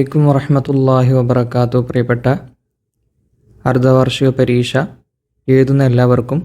അലൈക്കും വറഹമത്തല്ലാഹി വബർക്കാത്തു പ്രിയപ്പെട്ട അർദ്ധവാർഷിക പരീക്ഷ എഴുതുന്ന എല്ലാവർക്കും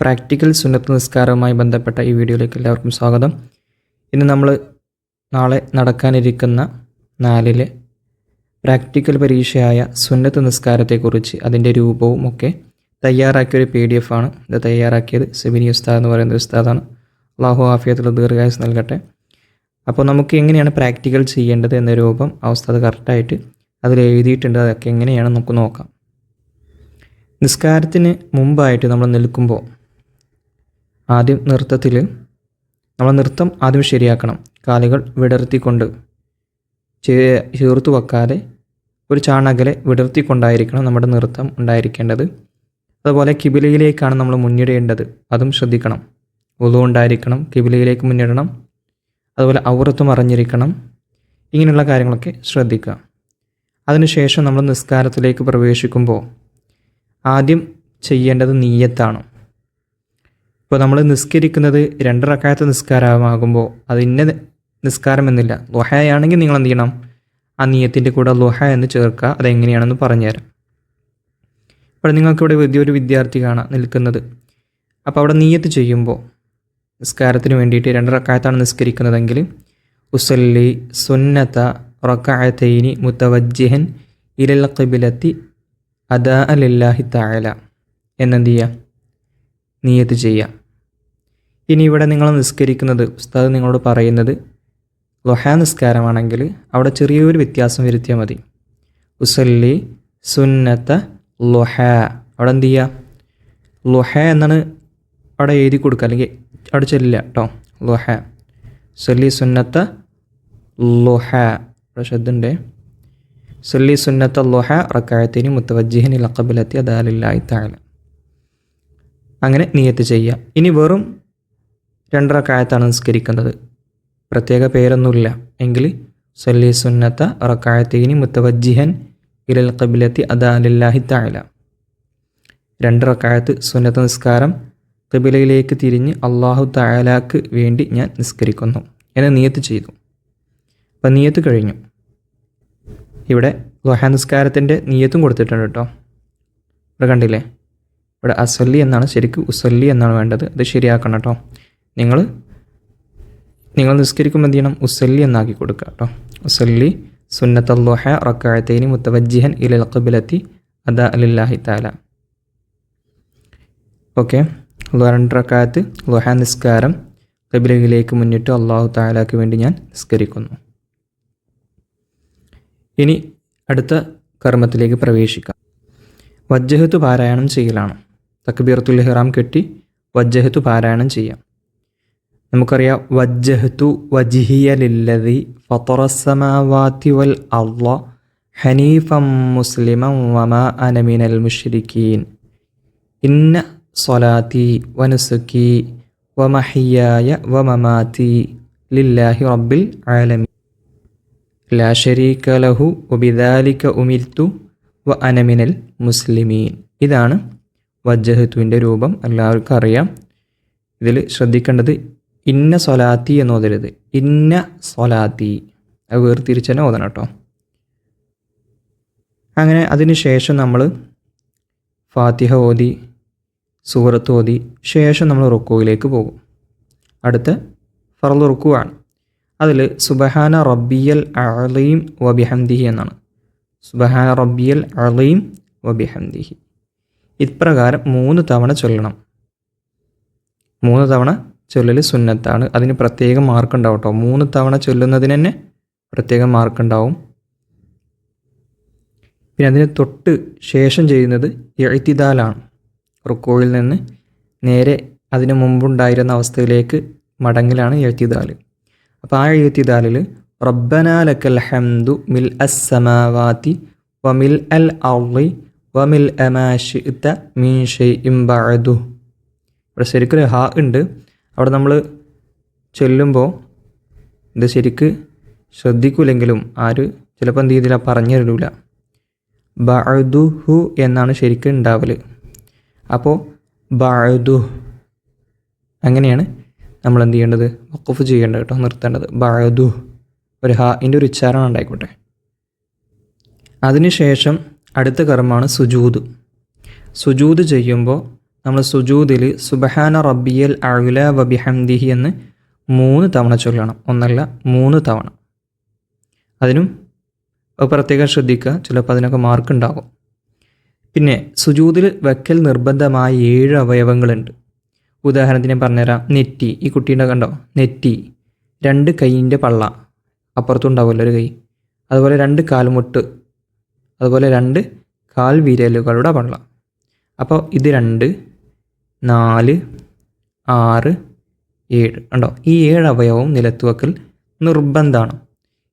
പ്രാക്ടിക്കൽ സുന്നത്ത് നിസ്കാരവുമായി ബന്ധപ്പെട്ട ഈ വീഡിയോയിലേക്ക് എല്ലാവർക്കും സ്വാഗതം. ഇന്ന് നമ്മൾ നാളെ നടക്കാനിരിക്കുന്ന നാലിലെ പ്രാക്ടിക്കൽ പരീക്ഷയായ സുന്നത്ത് നിസ്കാരത്തെക്കുറിച്ച് അതിന്റെ രൂപവും ഒക്കെ തയ്യാറാക്കിയൊരു പി ഡി എഫ് ആണ്. ഇത് തയ്യാറാക്കിയത് സെബിനി ഉസ്താദ് എന്ന് പറയുന്ന ഉസ്താദാണ്. അള്ളാഹു ആഫിയത്തുള്ള ദീർഘായുസ് നൽകട്ടെ. അപ്പോൾ നമുക്ക് എങ്ങനെയാണ് പ്രാക്ടിക്കൽ ചെയ്യേണ്ടത് എന്ന രൂപം അവസ്ഥ അത് കറക്റ്റായിട്ട് അതിൽ എഴുതിയിട്ടുണ്ട്. അതൊക്കെ എങ്ങനെയാണ് നമുക്ക് നോക്കാം. നിസ്കാരത്തിന് മുമ്പായിട്ട് നമ്മൾ നിൽക്കുമ്പോൾ ആദ്യം നൃത്തത്തിൽ നമ്മൾ നൃത്തം ആദ്യം ശരിയാക്കണം. കാലുകൾ വിടർത്തിക്കൊണ്ട് ചേർത്ത് വെക്കാതെ ഒരു ചാണകലെ വിടർത്തിക്കൊണ്ടായിരിക്കണം നമ്മുടെ നൃത്തം ഉണ്ടായിരിക്കേണ്ടത്. അതുപോലെ കിബിലയിലേക്കാണ് നമ്മൾ മുന്നിടേണ്ടത്. അതും ശ്രദ്ധിക്കണം. ഉളു ഉണ്ടായിരിക്കണം കിബിലയിലേക്ക് മുന്നിടണം. അതുപോലെ ഔറത്തും അറിഞ്ഞിരിക്കണം. ഇങ്ങനെയുള്ള കാര്യങ്ങളൊക്കെ ശ്രദ്ധിക്കുക. അതിനുശേഷം നമ്മൾ നിസ്കാരത്തിലേക്ക് പ്രവേശിക്കുമ്പോൾ ആദ്യം ചെയ്യേണ്ടത് നീയത്താണ്. ഇപ്പോൾ നമ്മൾ നിസ്കരിക്കുന്നത് രണ്ട് റക്കായത്ത് നിസ്കാരമാകുമ്പോൾ അത് ഇന്ന നിസ്കാരമെന്നില്ല. ലുഹയാണെങ്കിൽ നിങ്ങൾ എന്ത് ചെയ്യണം? ആ നീയത്തിന്റെ കൂടെ ലുഹ എന്ന് ചേർക്കുക. അതെങ്ങനെയാണെന്ന് പറഞ്ഞുതരാം. ഇപ്പോൾ നിങ്ങൾക്കിവിടെ വലിയൊരു വിദ്യാർത്ഥി കാണാം നിൽക്കുന്നത്. അപ്പോൾ അവിടെ നീയത്ത് ചെയ്യുമ്പോൾ നിസ്കാരത്തിന് വേണ്ടിയിട്ട് രണ്ട് റക്കായത്താണ് നിസ്കരിക്കുന്നതെങ്കിൽ ഉസല്ലി സുന്നത്ത റക്കായത്തൈനി മുത്തവജ്ജിഹൻ ഇലൽ ഖിബിലത്തി അദാ അലില്ലാഹി താഴല എന്നെന്ത് ചെയ്യുക നീയത്ത് ചെയ്യുക ഇനി ഇവിടെ നിങ്ങൾ നിസ്കരിക്കുന്നത് ഉസ്താദ് നിങ്ങളോട് പറയുന്നത് ലൊഹ നിസ്കാരമാണെങ്കിൽ അവിടെ ചെറിയൊരു വ്യത്യാസം വരുത്തിയാൽ മതി. ഉസല്ലി സുന്നത്ത ലൊഹ. അവിടെ എന്ത് ചെയ്യുക ലൊഹ എന്നാണ് അവിടെ എഴുതി കൊടുക്കുക അല്ലെങ്കിൽ അവിടെ ചെല്ലില്ല കേട്ടോ ലുഹ. സൊല്ലി സുന്നത്ത ലുഹ. അവിടെ ശ്രദ്ധുണ്ടേ സൊല്ലി സുന്നത്ത ലുഹ റക്കായത്തിന് മുത്തവജ്ജിഹൻ ലക്കബിലെത്തി അതാലില്ലായി താഴെ അങ്ങനെ നിയത്ത് ചെയ്യുക. ഇനി വെറും രണ്ടര കായത്താണ് നിസ്കരിക്കുന്നത് പ്രത്യേക പേരൊന്നുമില്ല. എങ്കിൽ സൊല്ലി സുന്നത്ത റക്കായത്തിന് മുത്തവജ്ജിഹൻ ഇലൽ കബിലെത്തി അദാലില്ലാഹി താഴ രണ്ട് റക്കായത്ത് സുന്നത്ത് നിസ്കാരം കിബിലയിലേക്ക് തിരിഞ്ഞ് അള്ളാഹു താലാക്ക് വേണ്ടി ഞാൻ നിസ്കരിക്കുന്നു. എന്നെ നിയത്ത് ചെയ്തു. അപ്പം നിയത്ത് കഴിഞ്ഞു. ഇവിടെ ദുഹാ നിസ്കാരത്തിന്റെ നിയത്തും കൊടുത്തിട്ടുണ്ട് കേട്ടോ. ഇവിടെ കണ്ടില്ലേ? ഇവിടെ അസല്ലി എന്നാണ് ശരിക്കും ഉസല്ലി എന്നാണ് വേണ്ടത്. അത് ശരിയാക്കണം കേട്ടോ. നിങ്ങൾ നിങ്ങൾ നിസ്കരിക്കുമ്പോൾ എന്ത് ചെയ്യണം? ഉസല്ലി എന്നാക്കി കൊടുക്കുക കേട്ടോ. ഉസല്ലി സുന്നത്ത് ലുഹ റക്കായത്തേനി മുത്തവജ്ജിഹൻ ഇലൽ കബിലത്തി അദാ അലില്ലാഹി താല ഓക്കെ. രണ്ടറക്കാലത്ത് ലുഹ നിസ്കാരം കബിലയിലേക്ക് മുന്നിട്ട് അള്ളാഹു താലാക്ക് വേണ്ടി ഞാൻ നിസ്കരിക്കുന്നു. ഇനി അടുത്ത കർമ്മത്തിലേക്ക് പ്രവേശിക്കാം. വജ്ജഹത്ത് പാരായണം ചെയ്യലാണ്. തക്ബീറത്തുൽ ഹിറാം കെട്ടി വജ്ജഹത്ത് പാരായണം ചെയ്യാം. നമുക്കറിയാം വജ്ജഹത്തു വജിഹിയലില്ലതി ഫത്തറസമാവാത്തി വൽ അള്ള ഹനീഫം മുസ്ലിമം വമാ അനമിനൽ മുഷ്രിക്കീൻ. ഇന്ന സ്വലാത്തി വനുസുക്കി വമഹിയായ വമമാതി ലില്ലാഹി റബ്ബിൽ ആലമി. ലാ ഷരീക ലഹു വബിദാലിക ഉമിൽത്തു വ അനമിനൽ മുസ്ലിമീൻ. ഇതാണ് വജ്ജഹത്തുവിന്റെ രൂപം. എല്ലാവർക്കും അറിയാം. ഇതിൽ ശ്രദ്ധിക്കേണ്ടത് ഇന്ന സ്വലാത്തി എന്ന് ഓതരുത് ഇന്ന സ്വലാത്തി. അത് വേർതിരിച്ച് തന്നെ ഓതണം കേട്ടോ. അങ്ങനെ അതിന് ശേഷം നമ്മൾ ഫാത്തിഹ ഓതി സൂറത്ത് ഓതി ശേഷം നമ്മൾ റുക്കുവിലേക്ക് പോകും. അടുത്ത ഫറൽ റുക്കുവാണ്. അതിൽ സുബഹാന റബ്ബിയൽ അളീം വബിഹംദിഹി എന്നാണ്. സുബഹാന റബ്ബിയൽ അളീം വബിഹംദിഹി ഇപ്രകാരം മൂന്ന് തവണ ചൊല്ലണം. മൂന്ന് തവണ ചൊല്ലൽ സുന്നത്താണ്. അതിന് പ്രത്യേകം മാർക്ക് ഉണ്ടാവും കേട്ടോ മൂന്ന് തവണ ചൊല്ലുന്നതിന് തന്നെ പ്രത്യേകം മാർക്ക് ഉണ്ടാവും. പിന്നെ അതിന് തൊട്ട് ശേഷം ചെയ്യുന്നത് എഴുത്തിദാലാണ് റുക്കോയിൽ നിന്ന് നേരെ അതിന് മുമ്പുണ്ടായിരുന്ന അവസ്ഥയിലേക്ക് മടങ്ങലാണ് എഴുത്തിദാൽ അപ്പോൾ ആ എഴുത്തിദാലിൽ റബ്ബനാലക്കൽ ഹംദു മിൽ അസ്സമാവാതി വമിൽ അൽ ഔളി വമിൽ അമാഷിത്ത മീൻ ഷെയ്ഇം ബഅദു. ഇവിടെ ശരിക്കൊരു ഹ ഉണ്ട്. അവിടെ നമ്മൾ ചൊല്ലുമ്പോൾ ഇത് ശരിക്ക് ശ്രദ്ധിക്കൂലെങ്കിലും ആര് ചിലപ്പോൾ എന്ത് ചെയ്തില്ല പറഞ്ഞു തരില്ല ബഅദുഹു എന്നാണ് ശരിക്കും ഉണ്ടാവൽ. അപ്പോൾ ബാഴുദു അങ്ങനെയാണ് നമ്മൾ എന്ത് ചെയ്യേണ്ടത്? വഖഫ് ചെയ്യേണ്ടത് കേട്ടോ നിർത്തേണ്ടത്. ബാഴുദു ഒരു ഹാഇന്റെ ഒരു ഉച്ചാരണം ഉണ്ടായിക്കോട്ടെ. അതിനുശേഷം അടുത്ത കർമ്മമാണ് സുജൂദ്. സുജൂദ് ചെയ്യുമ്പോൾ നമ്മൾ സുജൂദിൽ സുബഹാന റബ്ബിയൽ അഴുല വബിഹംദിഹി എന്ന് മൂന്ന് തവണ ചൊല്ലണം. ഒന്നല്ല മൂന്ന് തവണ. അതിനും പ്രത്യേകം ശ്രദ്ധിക്കുക ചിലപ്പോൾ അതിനൊക്കെ മാർക്ക് ഉണ്ടാകും. പിന്നെ സുജൂതിൽ വെക്കൽ നിർബന്ധമായ ഏഴ് അവയവങ്ങളുണ്ട്. ഉദാഹരണത്തിന് പറഞ്ഞുതരാം. നെറ്റി. ഈ കുട്ടീന്റെ കണ്ടോ? നെറ്റി. രണ്ട് കൈയിന്റെ പള്ള. അപ്പുറത്തുണ്ടാവുമല്ലോ ഒരു കൈ. അതുപോലെ രണ്ട് കാൽമുട്ട്. അതുപോലെ രണ്ട് കാൽ വിരലുകളുടെ പള്ള. അപ്പോൾ ഇത് രണ്ട് നാല് ആറ് ഏഴ്. ഉണ്ടോ ഈ ഏഴ് അവയവവും നിലത്ത് വെക്കൽ നിർബന്ധമാണ്.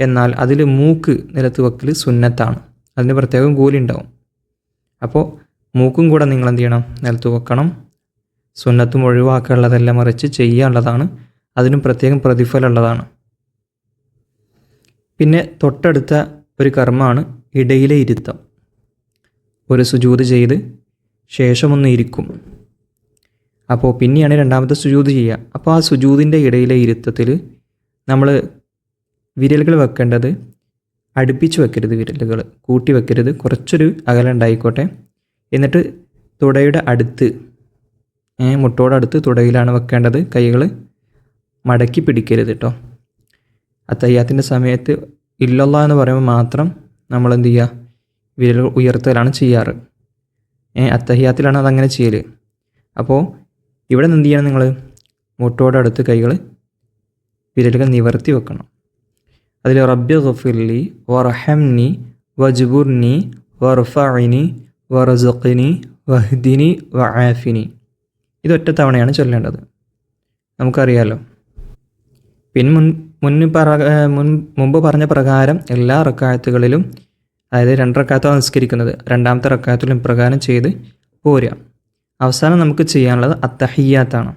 എന്നാൽ അതിൽ മൂക്ക് നിലത്ത് വെക്കൽ സുന്നത്താണ്. അതിന് പ്രത്യേകം കൂലി ഉണ്ടാവും. അപ്പോൾ മൂക്കും കൂടെ നിങ്ങൾ എന്ത് ചെയ്യണം നിലത്ത് വെക്കണം. സുന്നത്തും ഒഴിവാക്കാനുള്ളതെല്ലാം മറിച്ച് ചെയ്യാനുള്ളതാണ്. അതിനും പ്രത്യേകം പ്രതിഫലമുള്ളതാണ്. പിന്നെ തൊട്ടടുത്ത ഒരു കർമ്മമാണ് ഇടയിലെ ഇരുത്തം. ഒരു സുജൂത് ചെയ്ത് ശേഷമൊന്ന് ഇരിക്കും. അപ്പോൾ പിന്നെയാണ് രണ്ടാമത്തെ സുജൂത് ചെയ്യുക. അപ്പോൾ ആ സുജൂതിന്റെ ഇടയിലെ ഇരുത്തത്തിൽ നമ്മൾ വിരലുകൾ വെക്കേണ്ടത് അടുപ്പിച്ച് വെക്കരുത് വിരലുകൾ. കൂട്ടി വെക്കരുത്. കുറച്ചൊരു അകലം ഉണ്ടായിക്കോട്ടെ. എന്നിട്ട് തുടയുടെ അടുത്ത് മുട്ടോടടുത്ത് തുടയിലാണ് വെക്കേണ്ടത്. കൈകൾ മടക്കി പിടിക്കരുത് കേട്ടോ അത്തയ്യാത്തിന്റെ സമയത്ത് ഇല്ലല്ല എന്ന് പറയുമ്പോൾ മാത്രം നമ്മൾ എന്ത് ചെയ്യുക? വിരൽ ഉയർത്തലാണ് ചെയ്യാറ്. അത്തഹ്യാത്തിലാണ് അതങ്ങനെ ചെയ്യൽ അപ്പോൾ ഇവിടെ നിന്ന് എന്ത് ചെയ്യണം നിങ്ങൾ? മുട്ടോടടുത്ത് കൈകൾ വിരലുകൾ നിവർത്തി വെക്കണം. അതിൽ റബ്ബി ഗഫിർലി വറഹംനി വജ്ബുർനി വർഫഇനി വറസുഖിനി വഹ്ദിനി വആഫിനി. ഇതൊറ്റ തവണയാണ് ചൊല്ലേണ്ടത്. നമുക്കറിയാലോ. പിൻ മുൻ മുന്നിൽ പറ മുൻ മുമ്പ് പറഞ്ഞ പ്രകാരം എല്ലാ റക്കായത്തുകളിലും അതായത് രണ്ട് നിസ്കരിക്കുന്നത്. രണ്ടാമത്തെ റക്കായത്തിലും പ്രകാരം ചെയ്ത് പോരുക. അവസാനം നമുക്ക് ചെയ്യാനുള്ളത് അത്തഹിയാത്താണ്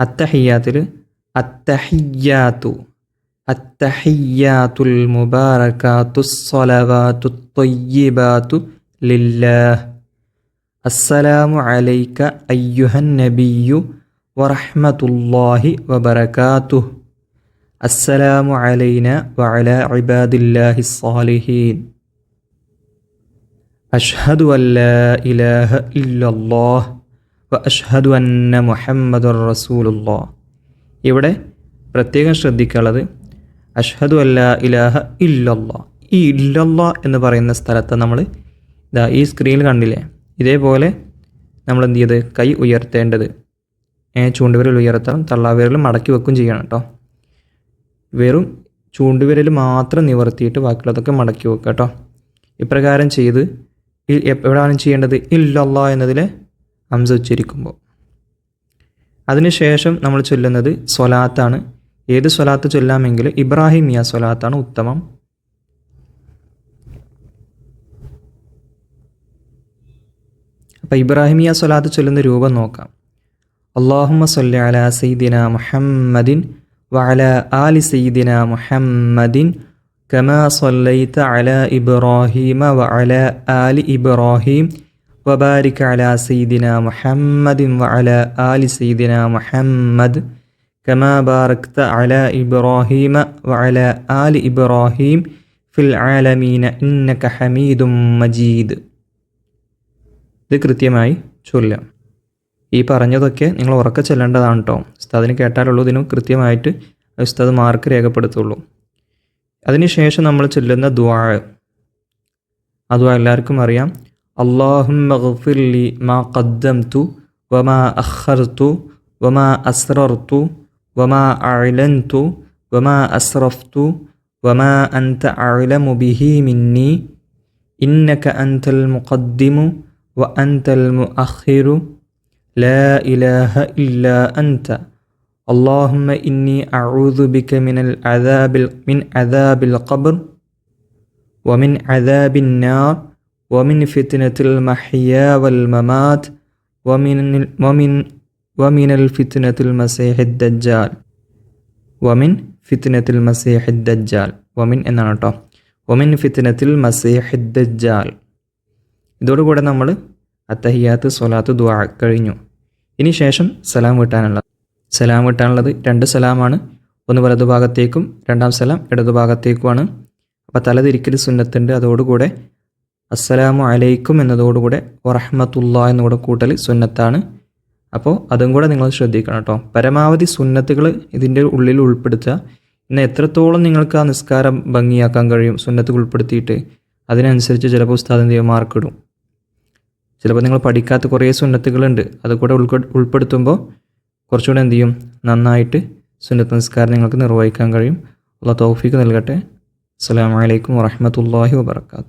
അത്തഹിയാത്തിൽ അത്തഹിയാത്തു അത്തഹിയാത്തുൽ മുബാറക്കാത്തു സ്വലവാത്തു തൊയ്യബാത്തു ലില്ലാഹ്. അസ്സലാമു അലൈക്ക അയ്യുഹൻ നബിയു വറഹ്മത്തുല്ലാഹി വബറകാത്തു അസ്സലാമു അലൈന വഅല ഇബാദില്ലാഹി സ്സാലിഹീൻ. അഷ്ഹദു അൻ ലാ ഇലാഹ ഇല്ലല്ലാഹ് വ അഷ്ഹദു അന്ന മുഹമ്മദുർ റസൂലുള്ളാഹ്. ഇവിടെ പ്രത്യേകം ശ്രദ്ധിക്കാനുള്ളത് അഷ്ഹദു അല്ല ഇലാഹ ഇല്ലല്ലാഹ് ഈ ഇല്ലല്ലാഹ് എന്ന് പറയുന്ന സ്ഥലത്ത് നമ്മൾ ഇതാ ഈ സ്ക്രീനിൽ കണ്ടില്ലേ? ഇതേപോലെ നമ്മൾ എന്ത് ചെയ്ത് കൈ ഉയർത്തേണ്ടത്. ചൂണ്ടുവിരൽ ഉയർത്തണം. തള്ളാവിരൽ മടക്കി വെക്കും ചെയ്യണം കേട്ടോ വെറും ചൂണ്ടുവിരൽ മാത്രം നിവർത്തിയിട്ട് ബാക്കിയുള്ളതൊക്കെ മടക്കി വെക്കുക കേട്ടോ ഇപ്രകാരം ചെയ്ത് എവിടെയാണ് ചെയ്യേണ്ടത്? ഇല്ലല്ല എന്നതിലെ അംസ ഉച്ചരിക്കുമ്പോൾ. അതിനുശേഷം നമ്മൾ ചൊല്ലുന്നത് സ്വലാത്താണ്. ഏത് സ്വലാത്ത് ചൊല്ലാമെങ്കിൽ ഇബ്രാഹിമിയ സ്വലാത്താണ് ഉത്തമം? അപ്പോൾ ഇബ്രാഹിമിയ സ്വലാത്ത് ചൊല്ലുന്ന രൂപം നോക്കാം. അള്ളാഹുമ സൊല്ല അല സയ്ദിന മുഹമ്മദിൻ വഅല ആലി സയ്ദിന മുഹമ്മദിൻ കമാ സൊല്ലൈത്ത അല ഇബ്രാഹിമ വഅല ആലി ഇബ്രാഹിം വബാരിക് അല സയ്ദിന മുഹമ്മദിൻ വഅല ആലി സയ്ദിന മുഹമ്മദ് كما ബാറക്ത على ഇബ്രാഹീമ وعلى آل ഇബ്രാഹീം في العالمين ഇന്നക حميد مجيد. ഇത് കൃത്യമായി ചൊല്ലാം. ഈ പറഞ്ഞതൊക്കെ നിങ്ങൾ ഉറക്കെ ചെല്ലേണ്ടതാണ് കേട്ടോ ഉസ്താദിന് കേട്ടാലുള്ളൂ ഇതിനും കൃത്യമായിട്ട് ഉസ്താദ് മാർക്ക് രേഖപ്പെടുത്തുള്ളൂ. അതിനുശേഷം നമ്മൾ ചൊല്ലുന്ന ദ്വാ അതും എല്ലാവർക്കും അറിയാം. അള്ളാഹും മഗ്ഫിർലി മാ ഖദ്ദംതു വമാ അഖർതു വമാ അസ്റർതു وما أعلنت وما أسرفت وما أنت أعلم به مني إنك أنت المقدم وأنت المؤخر لا إله إلا أنت اللهم إني أعوذ بك من العذاب من عذاب القبر ومن عذاب النار ومن فتنة المحيا والممات ومن ومن വമിനൽ ഫിത്നത്തുൽ മസേഹിദ് ദജ്ജാൽ വമിൻ ഫിത്നത്തുൽ മസേഹിദ് ദജ്ജാൽ വമിൻ എന്നാണ് കേട്ടോ വമിൻ ഫിത്നത്തിൽ മസേഹിദ് ദജ്ജാൽ ഇതോടുകൂടെ നമ്മൾ അത്തഹിയാത്ത് സൊലാത്ത് ദുആ കഴിഞ്ഞു. ഇനി ശേഷം സലാം വിട്ടാനുള്ളത് സലാം വിട്ടാനുള്ളത് രണ്ട് സലാമാണ്. ഒന്ന് വലതുഭാഗത്തേക്കും രണ്ടാം സലാം ഇടതുഭാഗത്തേക്കുമാണ് അപ്പോൾ തലതിരിക്കൽ സുന്നത്തുണ്ട്. അതോടുകൂടെ അസ്സലാമു അലൈക്കും എന്നതോടുകൂടെ വറഹമത്തുള്ള എന്നുകൂടെ കൂട്ടൽ സുന്നത്താണ്. അപ്പോൾ അതും കൂടെ നിങ്ങൾ ശ്രദ്ധിക്കണം കേട്ടോ പരമാവധി സുന്നത്തുകൾ ഇതിന്റെ ഉള്ളിൽ ഉൾപ്പെടുത്തുക. ഇന്ന് എത്രത്തോളം നിങ്ങൾക്ക് ആ നിസ്കാരം ഭംഗിയാക്കാൻ കഴിയും സുന്നത്തുകൾ ഉൾപ്പെടുത്തിയിട്ട് അതിനനുസരിച്ച് ചിലപ്പോൾ ഉസ്താദ് എന്ത് ചെയ്യും? മാർക്ക് ഇടും. ചിലപ്പോൾ നിങ്ങൾ പഠിക്കാത്ത കുറേ സുന്നത്തുകളുണ്ട്. അതുകൂടെ ഉൾപ്പെ ഉൾപ്പെടുത്തുമ്പോൾ കുറച്ചുകൂടെ എന്ത് ചെയ്യും? നന്നായിട്ട് സുന്നത്ത് നിസ്കാരം നിങ്ങൾക്ക് നിർവഹിക്കാൻ കഴിയും. ഉള്ള തൗഫീക്ക് നൽകട്ടെ. അസ്സാം വലൈക്കും വാഹമത്തല്ലാഹി വാബർക്കാത്തു